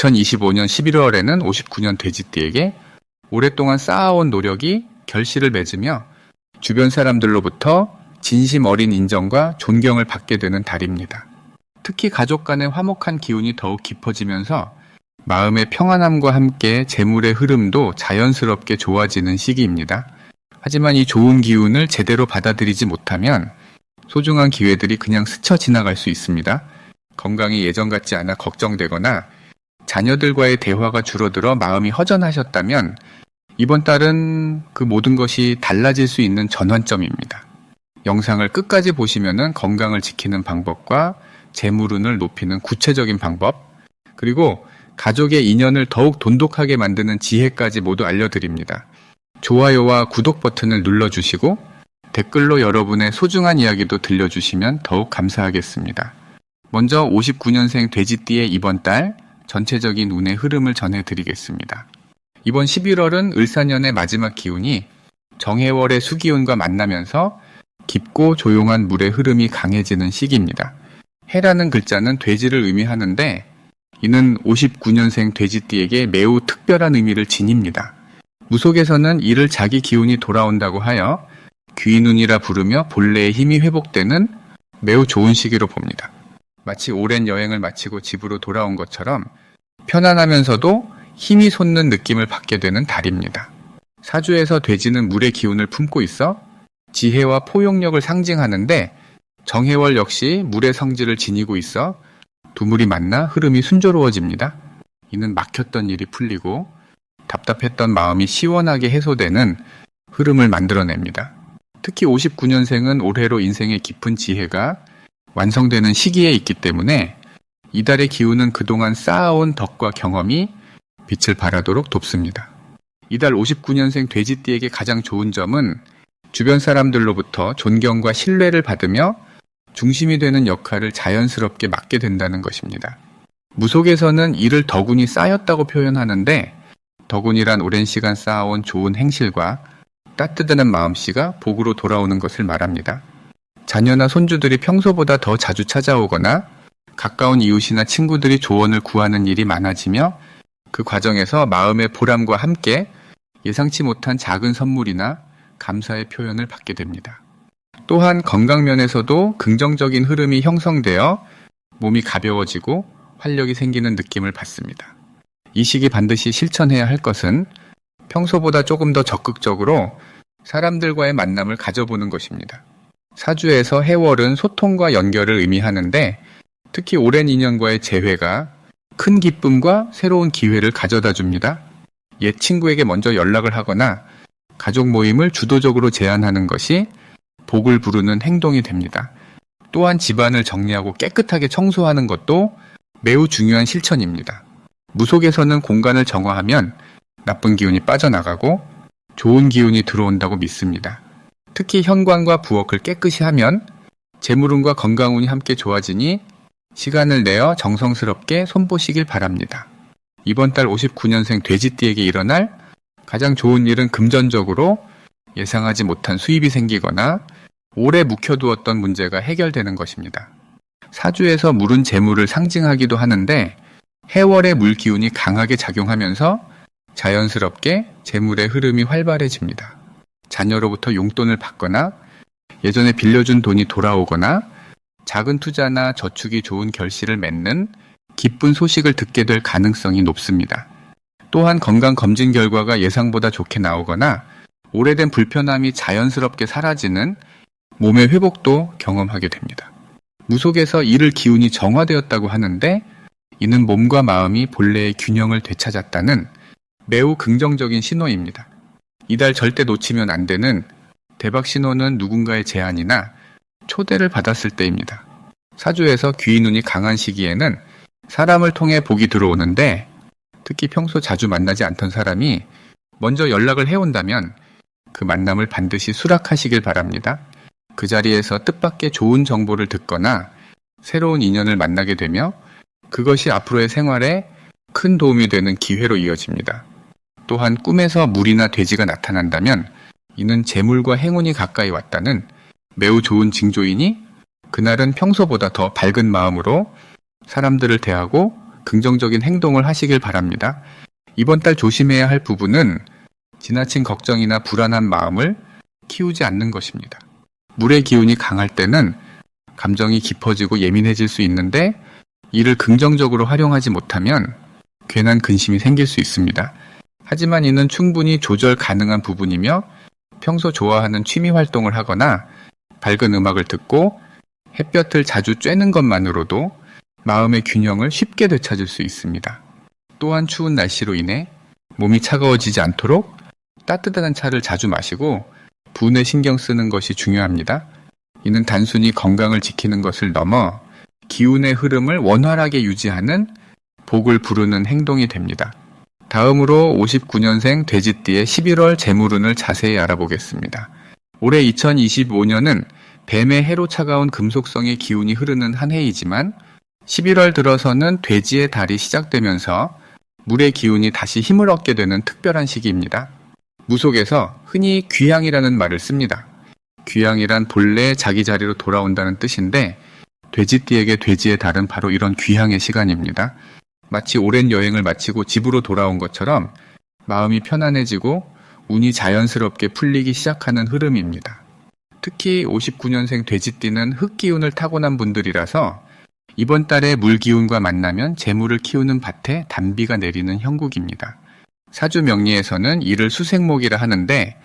2025년 11월에는 59년 돼지띠에게 오랫동안 쌓아온 노력이 결실을 맺으며 주변 사람들로부터 진심 어린 인정과 존경을 받게 되는 달입니다. 특히 가족 간의 화목한 기운이 더욱 깊어지면서 마음의 평안함과 함께 재물의 흐름도 자연스럽게 좋아지는 시기입니다. 하지만 이 좋은 기운을 제대로 받아들이지 못하면 소중한 기회들이 그냥 스쳐 지나갈 수 있습니다. 건강이 예전 같지 않아 걱정되거나 자녀들과의 대화가 줄어들어 마음이 허전하셨다면 이번 달은 그 모든 것이 달라질 수 있는 전환점입니다. 영상을 끝까지 보시면 건강을 지키는 방법과 재물운을 높이는 구체적인 방법, 그리고 가족의 인연을 더욱 돈독하게 만드는 지혜까지 모두 알려드립니다. 좋아요와 구독 버튼을 눌러주시고 댓글로 여러분의 소중한 이야기도 들려주시면 더욱 감사하겠습니다. 먼저 59년생 돼지띠의 이번 달 전체적인 운의 흐름을 전해드리겠습니다. 이번 11월은 을사년의 마지막 기운이 정해월의 수기운과 만나면서 깊고 조용한 물의 흐름이 강해지는 시기입니다. 해라는 글자는 돼지를 의미하는데 이는 59년생 돼지띠에게 매우 특별한 의미를 지닙니다. 무속에서는 이를 자기 기운이 돌아온다고 하여 귀인운이라 부르며 본래의 힘이 회복되는 매우 좋은 시기로 봅니다. 마치 오랜 여행을 마치고 집으로 돌아온 것처럼 편안하면서도 힘이 솟는 느낌을 받게 되는 달입니다. 사주에서 돼지는 물의 기운을 품고 있어 지혜와 포용력을 상징하는데 정해월 역시 물의 성질을 지니고 있어 두 물이 만나 흐름이 순조로워집니다. 이는 막혔던 일이 풀리고 답답했던 마음이 시원하게 해소되는 흐름을 만들어냅니다. 특히 59년생은 올해로 인생의 깊은 지혜가 완성되는 시기에 있기 때문에 이달의 기운은 그동안 쌓아온 덕과 경험이 빛을 발하도록 돕습니다. 이달 59년생 돼지띠에게 가장 좋은 점은 주변 사람들로부터 존경과 신뢰를 받으며 중심이 되는 역할을 자연스럽게 맡게 된다는 것입니다. 무속에서는 이를 덕운이 쌓였다고 표현하는데 덕운이란 오랜 시간 쌓아온 좋은 행실과 따뜻한 마음씨가 복으로 돌아오는 것을 말합니다. 자녀나 손주들이 평소보다 더 자주 찾아오거나 가까운 이웃이나 친구들이 조언을 구하는 일이 많아지며 그 과정에서 마음의 보람과 함께 예상치 못한 작은 선물이나 감사의 표현을 받게 됩니다. 또한 건강 면에서도 긍정적인 흐름이 형성되어 몸이 가벼워지고 활력이 생기는 느낌을 받습니다. 이 시기 반드시 실천해야 할 것은 평소보다 조금 더 적극적으로 사람들과의 만남을 가져보는 것입니다. 사주에서 해월은 소통과 연결을 의미하는데 특히 오랜 인연과의 재회가 큰 기쁨과 새로운 기회를 가져다 줍니다. 옛 친구에게 먼저 연락을 하거나 가족 모임을 주도적으로 제안하는 것이 복을 부르는 행동이 됩니다. 또한 집안을 정리하고 깨끗하게 청소하는 것도 매우 중요한 실천입니다. 무속에서는 공간을 정화하면 나쁜 기운이 빠져나가고 좋은 기운이 들어온다고 믿습니다. 특히 현관과 부엌을 깨끗이 하면 재물운과 건강운이 함께 좋아지니 시간을 내어 정성스럽게 손보시길 바랍니다. 이번 달 59년생 돼지띠에게 일어날 가장 좋은 일은 금전적으로 예상하지 못한 수입이 생기거나 오래 묵혀두었던 문제가 해결되는 것입니다. 사주에서 물은 재물을 상징하기도 하는데 해월의 물 기운이 강하게 작용하면서 자연스럽게 재물의 흐름이 활발해집니다. 자녀로부터 용돈을 받거나 예전에 빌려준 돈이 돌아오거나 작은 투자나 저축이 좋은 결실을 맺는 기쁜 소식을 듣게 될 가능성이 높습니다. 또한 건강 검진 결과가 예상보다 좋게 나오거나 오래된 불편함이 자연스럽게 사라지는 몸의 회복도 경험하게 됩니다. 무속에서 이를 기운이 정화되었다고 하는데 이는 몸과 마음이 본래의 균형을 되찾았다는 매우 긍정적인 신호입니다. 이달 절대 놓치면 안 되는 대박 신호는 누군가의 제안이나 초대를 받았을 때입니다. 사주에서 귀 눈이 강한 시기에는 사람을 통해 복이 들어오는데 특히 평소 자주 만나지 않던 사람이 먼저 연락을 해온다면 그 만남을 반드시 수락하시길 바랍니다. 그 자리에서 뜻밖의 좋은 정보를 듣거나 새로운 인연을 만나게 되며 그것이 앞으로의 생활에 큰 도움이 되는 기회로 이어집니다. 또한 꿈에서 물이나 돼지가 나타난다면 이는 재물과 행운이 가까이 왔다는 매우 좋은 징조이니 그날은 평소보다 더 밝은 마음으로 사람들을 대하고 긍정적인 행동을 하시길 바랍니다. 이번 달 조심해야 할 부분은 지나친 걱정이나 불안한 마음을 키우지 않는 것입니다. 물의 기운이 강할 때는 감정이 깊어지고 예민해질 수 있는데 이를 긍정적으로 활용하지 못하면 괜한 근심이 생길 수 있습니다. 하지만 이는 충분히 조절 가능한 부분이며 평소 좋아하는 취미 활동을 하거나 밝은 음악을 듣고 햇볕을 자주 쬐는 것만으로도 마음의 균형을 쉽게 되찾을 수 있습니다. 또한 추운 날씨로 인해 몸이 차가워지지 않도록 따뜻한 차를 자주 마시고 분에 신경 쓰는 것이 중요합니다. 이는 단순히 건강을 지키는 것을 넘어 기운의 흐름을 원활하게 유지하는 복을 부르는 행동이 됩니다. 다음으로 59년생 돼지띠의 11월 재물운을 자세히 알아보겠습니다. 올해 2025년은 뱀의 해로 차가운 금속성의 기운이 흐르는 한 해이지만 11월 들어서는 돼지의 달이 시작되면서 물의 기운이 다시 힘을 얻게 되는 특별한 시기입니다. 무속에서 흔히 귀향이라는 말을 씁니다. 귀향이란 본래 자기 자리로 돌아온다는 뜻인데 돼지띠에게 돼지의 달은 바로 이런 귀향의 시간입니다. 마치 오랜 여행을 마치고 집으로 돌아온 것처럼 마음이 편안해지고 운이 자연스럽게 풀리기 시작하는 흐름입니다. 특히 59년생 돼지띠는 흙기운을 타고난 분들이라서 이번 달에 물기운과 만나면 재물을 키우는 밭에 단비가 내리는 형국입니다. 사주 명리에서는 이를 수생목이라 하는데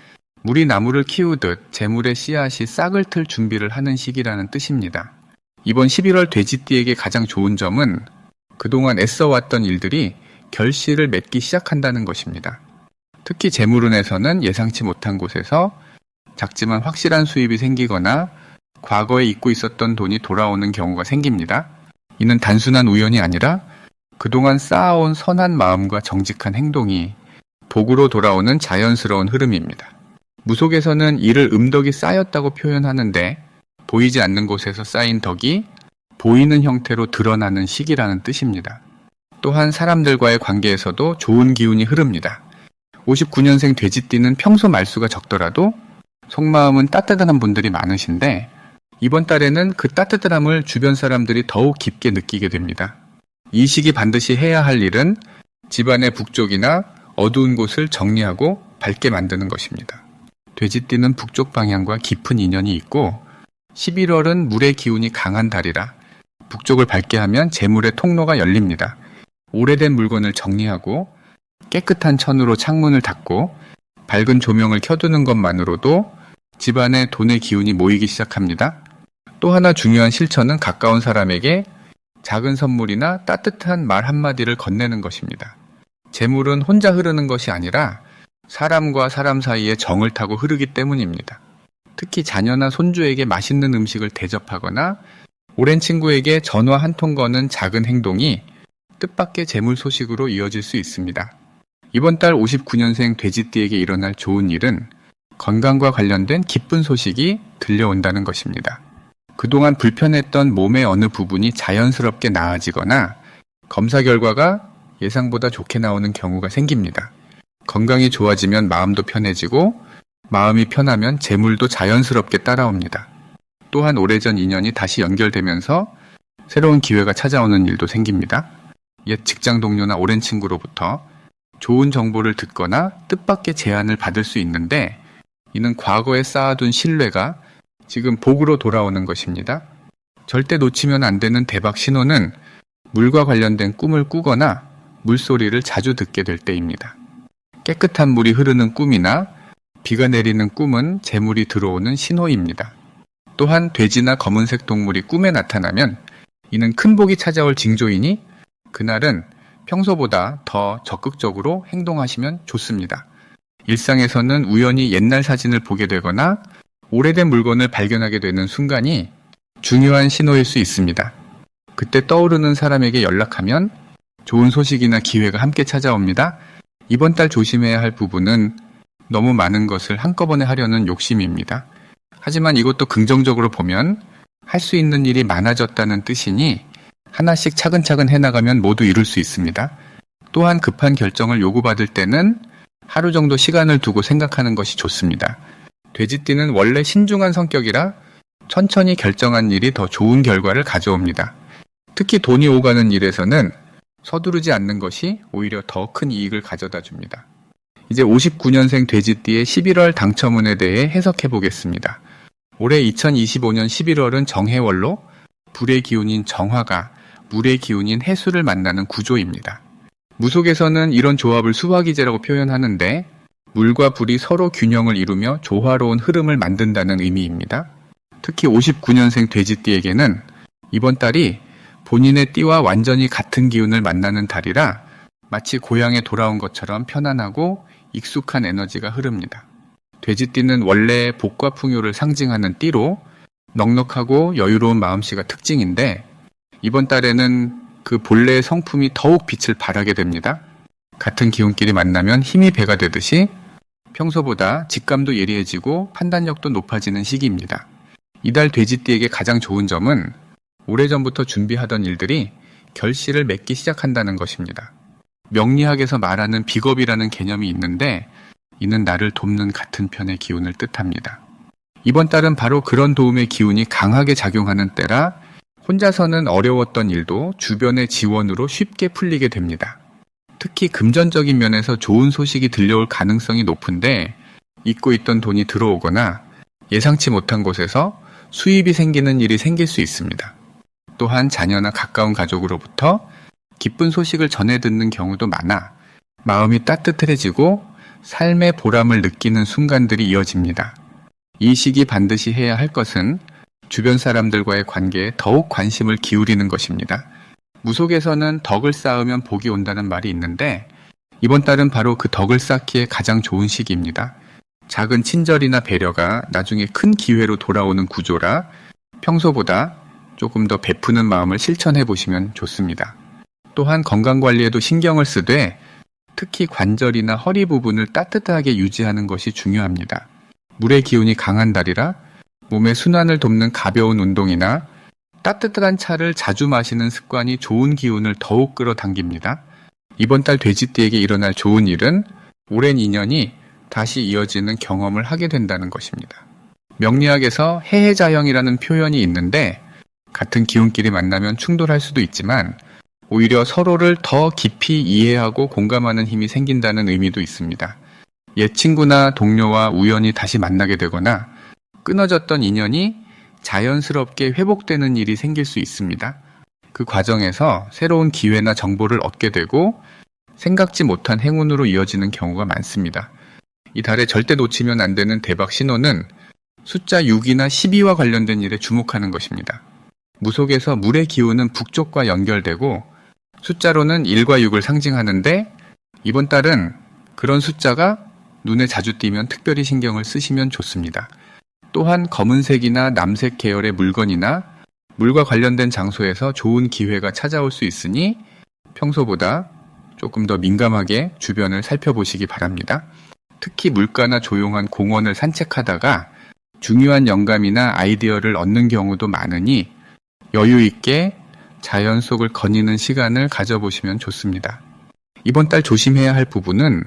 물이 나무를 키우듯 재물의 씨앗이 싹을 틀 준비를 하는 시기라는 뜻입니다. 이번 11월 돼지띠에게 가장 좋은 점은 그동안 애써왔던 일들이 결실을 맺기 시작한다는 것입니다. 특히 재물운에서는 예상치 못한 곳에서 작지만 확실한 수입이 생기거나 과거에 잊고 있었던 돈이 돌아오는 경우가 생깁니다. 이는 단순한 우연이 아니라 그동안 쌓아온 선한 마음과 정직한 행동이 복으로 돌아오는 자연스러운 흐름입니다. 무속에서는 이를 음덕이 쌓였다고 표현하는데 보이지 않는 곳에서 쌓인 덕이 보이는 형태로 드러나는 시기라는 뜻입니다. 또한 사람들과의 관계에서도 좋은 기운이 흐릅니다. 59년생 돼지띠는 평소 말수가 적더라도 속마음은 따뜻한 분들이 많으신데 이번 달에는 그 따뜻함을 주변 사람들이 더욱 깊게 느끼게 됩니다. 이 시기 반드시 해야 할 일은 집안의 북쪽이나 어두운 곳을 정리하고 밝게 만드는 것입니다. 돼지띠는 북쪽 방향과 깊은 인연이 있고 11월은 물의 기운이 강한 달이라 북쪽을 밝게 하면 재물의 통로가 열립니다. 오래된 물건을 정리하고 깨끗한 천으로 창문을 닫고 밝은 조명을 켜두는 것만으로도 집안에 돈의 기운이 모이기 시작합니다. 또 하나 중요한 실천은 가까운 사람에게 작은 선물이나 따뜻한 말 한마디를 건네는 것입니다. 재물은 혼자 흐르는 것이 아니라 사람과 사람 사이에 정을 타고 흐르기 때문입니다. 특히 자녀나 손주에게 맛있는 음식을 대접하거나 오랜 친구에게 전화 한 통 거는 작은 행동이 뜻밖의 재물 소식으로 이어질 수 있습니다. 이번 달 59년생 돼지띠에게 일어날 좋은 일은 건강과 관련된 기쁜 소식이 들려온다는 것입니다. 그동안 불편했던 몸의 어느 부분이 자연스럽게 나아지거나 검사 결과가 예상보다 좋게 나오는 경우가 생깁니다. 건강이 좋아지면 마음도 편해지고 마음이 편하면 재물도 자연스럽게 따라옵니다. 또한 오래전 인연이 다시 연결되면서 새로운 기회가 찾아오는 일도 생깁니다. 옛 직장 동료나 오랜 친구로부터 좋은 정보를 듣거나 뜻밖의 제안을 받을 수 있는데 이는 과거에 쌓아둔 신뢰가 지금 복으로 돌아오는 것입니다. 절대 놓치면 안 되는 대박 신호는 물과 관련된 꿈을 꾸거나 물소리를 자주 듣게 될 때입니다. 깨끗한 물이 흐르는 꿈이나 비가 내리는 꿈은 재물이 들어오는 신호입니다. 또한 돼지나 검은색 동물이 꿈에 나타나면 이는 큰 복이 찾아올 징조이니 그날은 평소보다 더 적극적으로 행동하시면 좋습니다. 일상에서는 우연히 옛날 사진을 보게 되거나 오래된 물건을 발견하게 되는 순간이 중요한 신호일 수 있습니다. 그때 떠오르는 사람에게 연락하면 좋은 소식이나 기회가 함께 찾아옵니다. 이번 달 조심해야 할 부분은 너무 많은 것을 한꺼번에 하려는 욕심입니다. 하지만 이것도 긍정적으로 보면 할 수 있는 일이 많아졌다는 뜻이니 하나씩 차근차근 해나가면 모두 이룰 수 있습니다. 또한 급한 결정을 요구받을 때는 하루 정도 시간을 두고 생각하는 것이 좋습니다. 돼지띠는 원래 신중한 성격이라 천천히 결정한 일이 더 좋은 결과를 가져옵니다. 특히 돈이 오가는 일에서는 서두르지 않는 것이 오히려 더 큰 이익을 가져다 줍니다. 이제 59년생 돼지띠의 11월 당첨운에 대해 해석해 보겠습니다. 올해 2025년 11월은 정해월로 불의 기운인 정화가 물의 기운인 해수를 만나는 구조입니다. 무속에서는 이런 조합을 수화기제라고 표현하는데 물과 불이 서로 균형을 이루며 조화로운 흐름을 만든다는 의미입니다. 특히 59년생 돼지띠에게는 이번 달이 본인의 띠와 완전히 같은 기운을 만나는 달이라 마치 고향에 돌아온 것처럼 편안하고 익숙한 에너지가 흐릅니다. 돼지띠는 원래 복과 풍요를 상징하는 띠로 넉넉하고 여유로운 마음씨가 특징인데 이번 달에는 그 본래의 성품이 더욱 빛을 발하게 됩니다. 같은 기운끼리 만나면 힘이 배가 되듯이 평소보다 직감도 예리해지고 판단력도 높아지는 시기입니다. 이달 돼지띠에게 가장 좋은 점은 오래전부터 준비하던 일들이 결실을 맺기 시작한다는 것입니다. 명리학에서 말하는 비겁이라는 개념이 있는데 이는 나를 돕는 같은 편의 기운을 뜻합니다. 이번 달은 바로 그런 도움의 기운이 강하게 작용하는 때라 혼자서는 어려웠던 일도 주변의 지원으로 쉽게 풀리게 됩니다. 특히 금전적인 면에서 좋은 소식이 들려올 가능성이 높은데 잊고 있던 돈이 들어오거나 예상치 못한 곳에서 수입이 생기는 일이 생길 수 있습니다. 또한 자녀나 가까운 가족으로부터 기쁜 소식을 전해 듣는 경우도 많아 마음이 따뜻해지고 삶의 보람을 느끼는 순간들이 이어집니다. 이 시기 반드시 해야 할 것은 주변 사람들과의 관계에 더욱 관심을 기울이는 것입니다. 무속에서는 덕을 쌓으면 복이 온다는 말이 있는데 이번 달은 바로 그 덕을 쌓기에 가장 좋은 시기입니다. 작은 친절이나 배려가 나중에 큰 기회로 돌아오는 구조라 평소보다 조금 더 베푸는 마음을 실천해 보시면 좋습니다. 또한 건강 관리에도 신경을 쓰되 특히 관절이나 허리 부분을 따뜻하게 유지하는 것이 중요합니다. 물의 기운이 강한 달이라 몸의 순환을 돕는 가벼운 운동이나 따뜻한 차를 자주 마시는 습관이 좋은 기운을 더욱 끌어당깁니다. 이번 달 돼지띠에게 일어날 좋은 일은 오랜 인연이 다시 이어지는 경험을 하게 된다는 것입니다. 명리학에서 해해자형이라는 표현이 있는데 같은 기운끼리 만나면 충돌할 수도 있지만 오히려 서로를 더 깊이 이해하고 공감하는 힘이 생긴다는 의미도 있습니다. 옛 친구나 동료와 우연히 다시 만나게 되거나 끊어졌던 인연이 자연스럽게 회복되는 일이 생길 수 있습니다. 그 과정에서 새로운 기회나 정보를 얻게 되고 생각지 못한 행운으로 이어지는 경우가 많습니다. 이 달에 절대 놓치면 안 되는 대박 신호는 숫자 6이나 12와 관련된 일에 주목하는 것입니다. 무속에서 물의 기운은 북쪽과 연결되고 숫자로는 1과 6을 상징하는데 이번 달은 그런 숫자가 눈에 자주 띄면 특별히 신경을 쓰시면 좋습니다. 또한 검은색이나 남색 계열의 물건이나 물과 관련된 장소에서 좋은 기회가 찾아올 수 있으니 평소보다 조금 더 민감하게 주변을 살펴보시기 바랍니다. 특히 물가나 조용한 공원을 산책하다가 중요한 영감이나 아이디어를 얻는 경우도 많으니 여유 있게 자연 속을 거니는 시간을 가져보시면 좋습니다. 이번 달 조심해야 할 부분은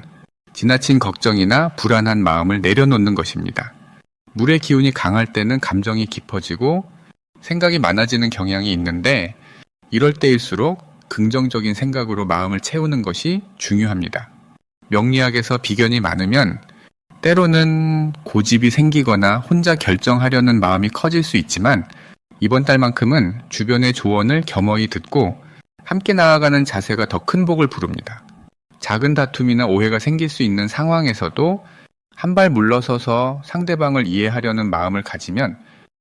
지나친 걱정이나 불안한 마음을 내려놓는 것입니다. 물의 기운이 강할 때는 감정이 깊어지고 생각이 많아지는 경향이 있는데 이럴 때일수록 긍정적인 생각으로 마음을 채우는 것이 중요합니다. 명리학에서 비견이 많으면 때로는 고집이 생기거나 혼자 결정하려는 마음이 커질 수 있지만 이번 달만큼은 주변의 조언을 겸허히 듣고 함께 나아가는 자세가 더 큰 복을 부릅니다. 작은 다툼이나 오해가 생길 수 있는 상황에서도 한 발 물러서서 상대방을 이해하려는 마음을 가지면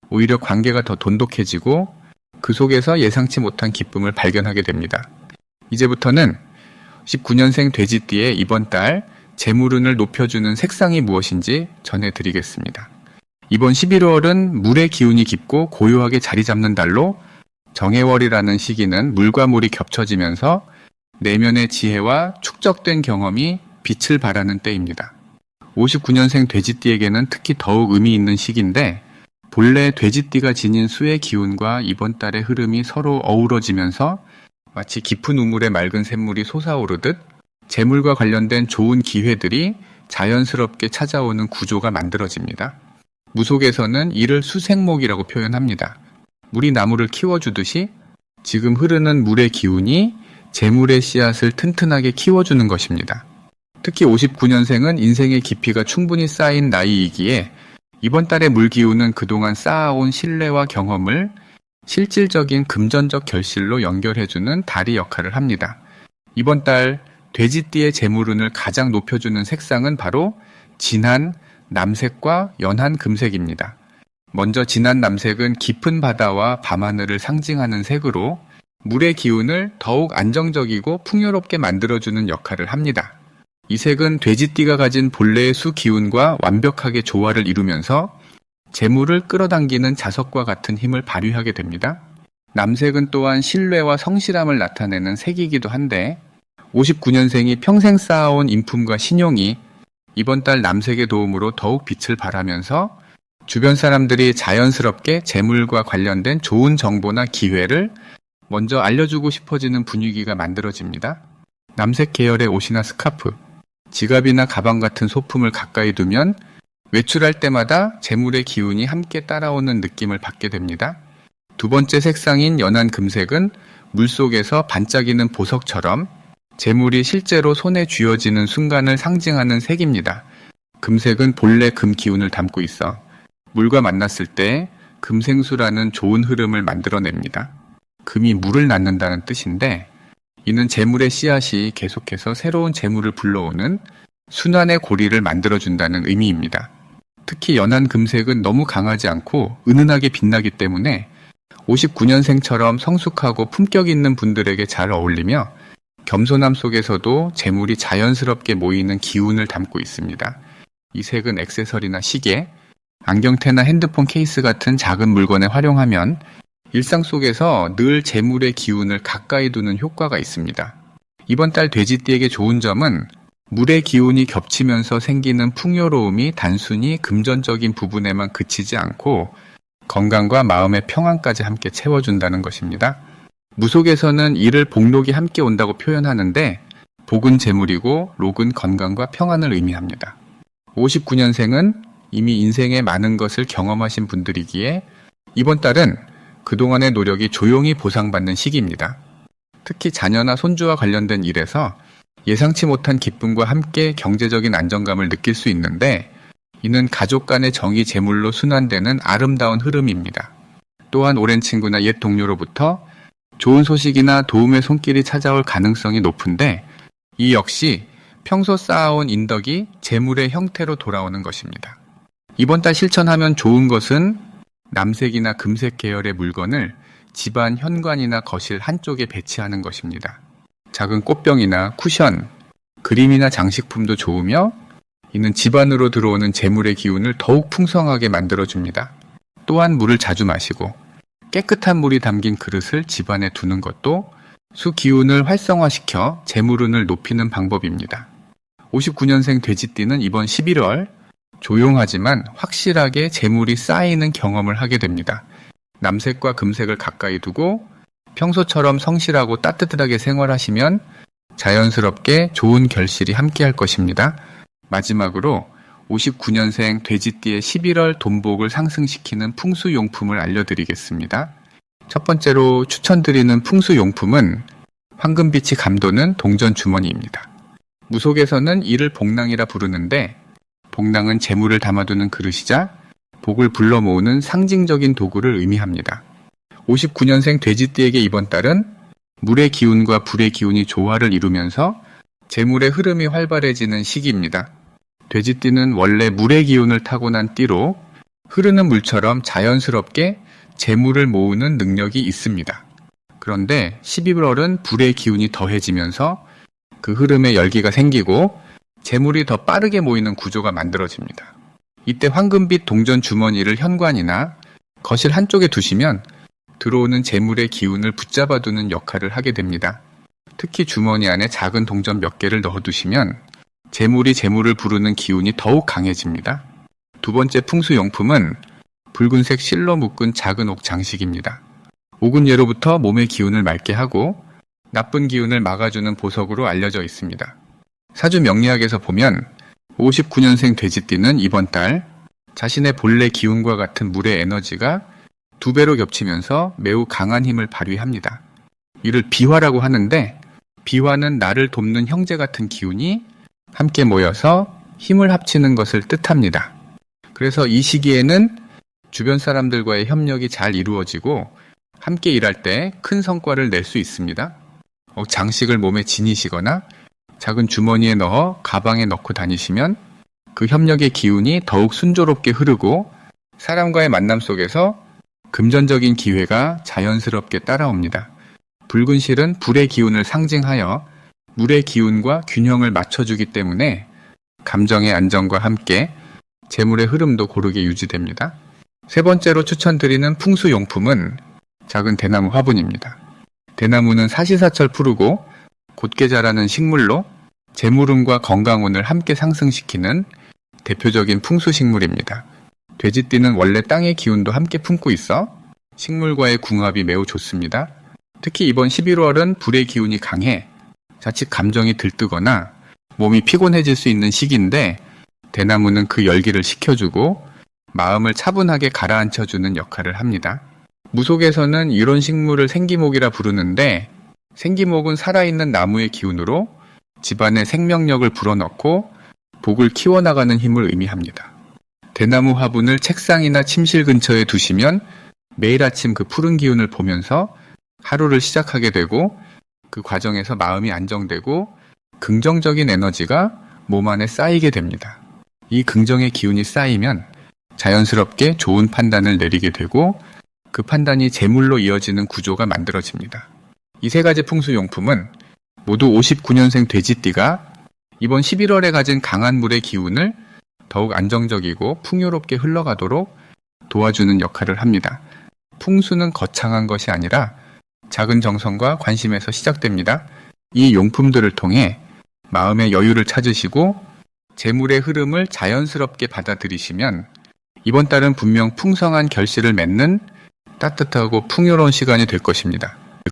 오히려 관계가 더 돈독해지고 그 속에서 예상치 못한 기쁨을 발견하게 됩니다. 이제부터는 19년생 돼지띠의 이번 달 재물운을 높여주는 색상이 무엇인지 전해드리겠습니다. 이번 11월은 물의 기운이 깊고 고요하게 자리 잡는 달로 정해월이라는 시기는 물과 물이 겹쳐지면서 내면의 지혜와 축적된 경험이 빛을 발하는 때입니다. 59년생 돼지띠에게는 특히 더욱 의미 있는 시기인데 본래 돼지띠가 지닌 수의 기운과 이번 달의 흐름이 서로 어우러지면서 마치 깊은 우물에 맑은 샘물이 솟아오르듯 재물과 관련된 좋은 기회들이 자연스럽게 찾아오는 구조가 만들어집니다. 무속에서는 이를 수생목이라고 표현합니다. 물이 나무를 키워주듯이 지금 흐르는 물의 기운이 재물의 씨앗을 튼튼하게 키워주는 것입니다. 특히 59년생은 인생의 깊이가 충분히 쌓인 나이이기에 이번 달의 물기운은 그동안 쌓아온 신뢰와 경험을 실질적인 금전적 결실로 연결해주는 다리 역할을 합니다. 이번 달 돼지띠의 재물운을 가장 높여주는 색상은 바로 진한 남색과 연한 금색입니다. 먼저 진한 남색은 깊은 바다와 밤하늘을 상징하는 색으로 물의 기운을 더욱 안정적이고 풍요롭게 만들어주는 역할을 합니다. 이 색은 돼지띠가 가진 본래의 수 기운과 완벽하게 조화를 이루면서 재물을 끌어당기는 자석과 같은 힘을 발휘하게 됩니다. 남색은 또한 신뢰와 성실함을 나타내는 색이기도 한데 59년생이 평생 쌓아온 인품과 신용이 이번 달 남색의 도움으로 더욱 빛을 발하면서 주변 사람들이 자연스럽게 재물과 관련된 좋은 정보나 기회를 먼저 알려주고 싶어지는 분위기가 만들어집니다. 남색 계열의 옷이나 스카프, 지갑이나 가방 같은 소품을 가까이 두면 외출할 때마다 재물의 기운이 함께 따라오는 느낌을 받게 됩니다. 두 번째 색상인 연한 금색은 물속에서 반짝이는 보석처럼 재물이 실제로 손에 쥐어지는 순간을 상징하는 색입니다. 금색은 본래 금 기운을 담고 있어 물과 만났을 때 금생수라는 좋은 흐름을 만들어냅니다. 금이 물을 낳는다는 뜻인데 이는 재물의 씨앗이 계속해서 새로운 재물을 불러오는 순환의 고리를 만들어준다는 의미입니다. 특히 연한 금색은 너무 강하지 않고 은은하게 빛나기 때문에 59년생처럼 성숙하고 품격 있는 분들에게 잘 어울리며 겸손함 속에서도 재물이 자연스럽게 모이는 기운을 담고 있습니다. 이 색은 액세서리나 시계, 안경테나 핸드폰 케이스 같은 작은 물건에 활용하면 일상 속에서 늘 재물의 기운을 가까이 두는 효과가 있습니다. 이번 달 돼지띠에게 좋은 점은 물의 기운이 겹치면서 생기는 풍요로움이 단순히 금전적인 부분에만 그치지 않고 건강과 마음의 평안까지 함께 채워준다는 것입니다. 무속에서는 이를 복록이 함께 온다고 표현하는데 복은 재물이고 록은 건강과 평안을 의미합니다. 59년생은 이미 인생의 많은 것을 경험하신 분들이기에 이번 달은 그동안의 노력이 조용히 보상받는 시기입니다. 특히 자녀나 손주와 관련된 일에서 예상치 못한 기쁨과 함께 경제적인 안정감을 느낄 수 있는데 이는 가족 간의 정이 제물로 순환되는 아름다운 흐름입니다. 또한 오랜 친구나 옛 동료로부터 좋은 소식이나 도움의 손길이 찾아올 가능성이 높은데 이 역시 평소 쌓아온 인덕이 재물의 형태로 돌아오는 것입니다. 이번 달 실천하면 좋은 것은 남색이나 금색 계열의 물건을 집안 현관이나 거실 한쪽에 배치하는 것입니다. 작은 꽃병이나 쿠션, 그림이나 장식품도 좋으며 이는 집안으로 들어오는 재물의 기운을 더욱 풍성하게 만들어줍니다. 또한 물을 자주 마시고 깨끗한 물이 담긴 그릇을 집안에 두는 것도 수 기운을 활성화시켜 재물운을 높이는 방법입니다. 59년생 돼지띠는 이번 11월 조용하지만 확실하게 재물이 쌓이는 경험을 하게 됩니다. 남색과 금색을 가까이 두고 평소처럼 성실하고 따뜻하게 생활하시면 자연스럽게 좋은 결실이 함께할 것입니다. 마지막으로 59년생 돼지띠의 11월 돈복을 상승시키는 풍수용품을 알려드리겠습니다. 첫 번째로 추천드리는 풍수용품은 황금빛이 감도는 동전 주머니입니다. 무속에서는 이를 복낭이라 부르는데 복낭은 재물을 담아두는 그릇이자 복을 불러 모으는 상징적인 도구를 의미합니다. 59년생 돼지띠에게 이번 달은 물의 기운과 불의 기운이 조화를 이루면서 재물의 흐름이 활발해지는 시기입니다. 돼지띠는 원래 물의 기운을 타고난 띠로 흐르는 물처럼 자연스럽게 재물을 모으는 능력이 있습니다. 그런데 12월은 불의 기운이 더해지면서 그 흐름에 열기가 생기고 재물이 더 빠르게 모이는 구조가 만들어집니다. 이때 황금빛 동전 주머니를 현관이나 거실 한쪽에 두시면 들어오는 재물의 기운을 붙잡아두는 역할을 하게 됩니다. 특히 주머니 안에 작은 동전 몇 개를 넣어두시면 재물이 재물을 부르는 기운이 더욱 강해집니다. 두 번째 풍수용품은 붉은색 실로 묶은 작은 옥 장식입니다. 옥은 예로부터 몸의 기운을 맑게 하고 나쁜 기운을 막아주는 보석으로 알려져 있습니다. 사주 명리학에서 보면 59년생 돼지띠는 이번 달 자신의 본래 기운과 같은 물의 에너지가 두 배로 겹치면서 매우 강한 힘을 발휘합니다. 이를 비화라고 하는데 비와는 나를 돕는 형제 같은 기운이 함께 모여서 힘을 합치는 것을 뜻합니다. 그래서 이 시기에는 주변 사람들과의 협력이 잘 이루어지고 함께 일할 때 큰 성과를 낼 수 있습니다. 어, 장식을 몸에 지니시거나 작은 주머니에 넣어 가방에 넣고 다니시면 그 협력의 기운이 더욱 순조롭게 흐르고 사람과의 만남 속에서 금전적인 기회가 자연스럽게 따라옵니다. 붉은 실은 불의 기운을 상징하여 물의 기운과 균형을 맞춰주기 때문에 감정의 안정과 함께 재물의 흐름도 고르게 유지됩니다. 세 번째로 추천드리는 풍수용품은 작은 대나무 화분입니다. 대나무는 사시사철 푸르고 곧게 자라는 식물로 재물운과 건강운을 함께 상승시키는 대표적인 풍수식물입니다. 돼지띠는 원래 땅의 기운도 함께 품고 있어 식물과의 궁합이 매우 좋습니다. 특히 이번 11월은 불의 기운이 강해 자칫 감정이 들뜨거나 몸이 피곤해질 수 있는 시기인데 대나무는 그 열기를 식혀주고 마음을 차분하게 가라앉혀주는 역할을 합니다. 무속에서는 이런 식물을 생기목이라 부르는데 생기목은 살아있는 나무의 기운으로 집안의 생명력을 불어넣고 복을 키워나가는 힘을 의미합니다. 대나무 화분을 책상이나 침실 근처에 두시면 매일 아침 그 푸른 기운을 보면서 하루를 시작하게 되고 그 과정에서 마음이 안정되고 긍정적인 에너지가 몸 안에 쌓이게 됩니다. 이 긍정의 기운이 쌓이면 자연스럽게 좋은 판단을 내리게 되고 그 판단이 재물로 이어지는 구조가 만들어집니다. 이 세 가지 풍수용품은 모두 59년생 돼지띠가 이번 11월에 가진 강한 물의 기운을 더욱 안정적이고 풍요롭게 흘러가도록 도와주는 역할을 합니다. 풍수는 거창한 것이 아니라 작은 정성과 관심에서 시작됩니다. 이 용품들을 통해 마음의 여유를 찾으시고 재물의 흐름을 자연스럽게 받아들이시면 이번 달은 분명 풍성한 결실을 맺는 따뜻하고 풍요로운 시간이 될 것입니다.